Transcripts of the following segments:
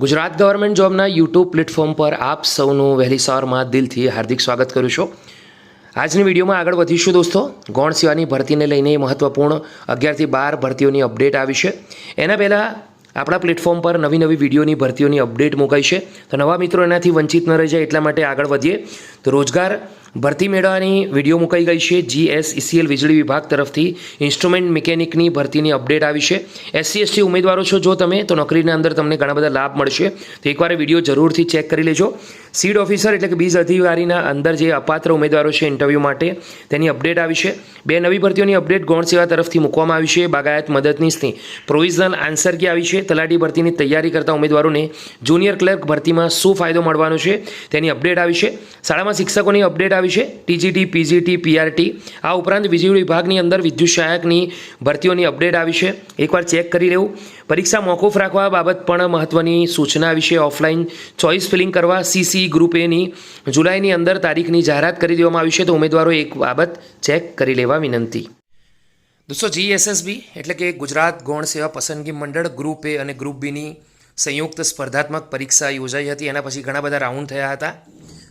Gujarat government જોબના YouTube platform પર આપ સૌનું વહેલી સવારમાં દિલથી હાર્દિક સ્વાગત કરું છું. આજની વિડીયોમાં આગળ વધીશું દોસ્તો. ગૌણ સેવાની ભરતીને લઈને મહત્ત્વપૂર્ણ અગિયારથી બાર ભરતીઓની અપડેટ આવી છે. એના પહેલાં આપણા પ્લેટફોર્મ પર નવી નવી વિડીયોની ભરતીઓની અપડેટ મુકાઈ છે. તો નવા મિત્રો એનાથી વંચિત ન રહી જાય એટલા માટે આગળ વધીએ. તો રોજગાર ભરતી મેળવવાની વીડિયો મુકાઈ ગઈ છે. જીએસઈસીએલ વીજળી વિભાગ તરફથી ઇન્સ્ટ્રુમેન્ટ મિકેનિકની ભરતીની અપડેટ આવી છે. એસસી એસટી ઉમેદવારો છો જો તમે, તો નોકરીના અંદર તમને ઘણા બધા લાભ મળશે. તો એકવાર વીડિયો જરૂરથી ચેક કરી લેજો. સીડ ઓફિસર એટલે કે બીજ અધિકારીના અંદર જે અપાત્ર ઉમેદવારો છે ઇન્ટરવ્યૂ માટે, તેની અપડેટ આવી છે. બે નવી ભરતીઓની અપડેટ ગૌણ સેવા તરફથી મૂકવામાં આવી છે. બાગાયત મદદનીશની પ્રોવિઝનલ આન્સર કી આવી છે. તલાટી ભરતીની તૈયારી કરતા ઉમેદવારોને જુનિયર ક્લર્ક ભરતીમાં શું ફાયદો મળવાનો છે, તેની અપડેટ આવી છે. શાળામાં શિક્ષકોની અપડેટ આવી છે. ટીજીટી પીજીટી પીઆરટી આ ઉપરાંત વીજળી વિભાગની અંદર વિદ્યુત સહાયકની ભરતીઓની અપડેટ આવી છે. એકવાર ચેક કરી લેવું. પરીક્ષા મોકૂફ રાખવા બાબત પણ મહત્ત્વની સૂચના વિશે ઓફલાઈન ચોઇસ ફિલિંગ કરવા સીસી ગ્રુપ એની જુલાઈની અંદર તારીખની જાહેરાત કરી દેવામાં આવી છે. તો ઉમેદવારો એક બાબત ચેક કરી લેવા વિનંતી. દોસ્તો જીએસએસબી એટલે કે ગુજરાત ગૌણ સેવા પસંદગી મંડળ ગ્રુપ એ અને ગ્રુપ બીની સંયુક્ત સ્પર્ધાત્મક પરીક્ષા યોજાઈ હતી. એના પછી ઘણા બધા રાઉન્ડ થયા હતા.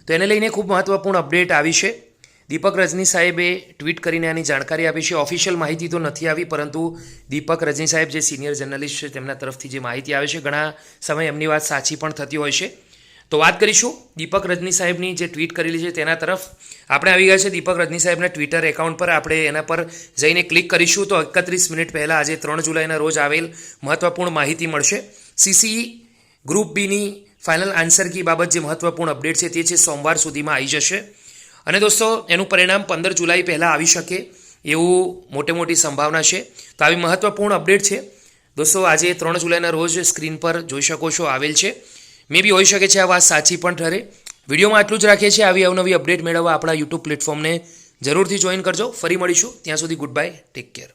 તો એને લઈને ખૂબ મહત્ત્વપૂર્ણ અપડેટ આવી છે. દીપક રજની સાહેબે ટ્વીટ કરીને આની જાણકારી આપી છે. ઓફિશિયલ માહિતી તો નથી આવી, પરંતુ દીપક રજની સાહેબ જે સિનિયર જર્નલિસ્ટ છે, તેમના તરફથી જે માહિતી આવે છે, ઘણા સમય એમની વાત સાચી પણ થતી હોય છે. તો વાત કરીશું દીપક રજની સાહેબની જે ટ્વીટ કરેલી છે તેના તરફ. આપણે આવી ગયા છે દીપક રજની સાહેબના ટ્વિટર એકાઉન્ટ પર. આપણે એના પર જઈને ક્લિક કરીશું તો એકત્રીસ મિનિટ પહેલાં આજે ત્રણ જુલાઈના રોજ આવેલ મહત્ત્વપૂર્ણ માહિતી મળશે. સીસી ગ્રુપ બીની ફાઇનલ આન્સર કી બાબત જે મહત્વપૂર્ણ અપડેટ છે તે છે સોમવાર સુધીમાં આવી જશે. અને દોસ્તો, એનું પરિણામ પંદર જુલાઈ પહેલાં આવી શકે એવું મોટે મોટી સંભાવના છે. તો આવી મહત્ત્વપૂર્ણ અપડેટ છે. દોસ્તો, આજે ત્રણ જુલાઈના રોજ સ્ક્રીન પર જોઈ શકો છો આવેલ છે. મે બી હોઈ શકે છે આ વાત સાચી પણ ઠરે. વિડીયોમાં આટલું જ રાખીએ છીએ. આવી અવનવી અપડેટ મેળવવા આપણા યુટ્યુબ પ્લેટફોર્મને જરૂરથી જોઈન કરજો. ફરી મળીશું. ત્યાં સુધી ગુડ બાય ટેક કેર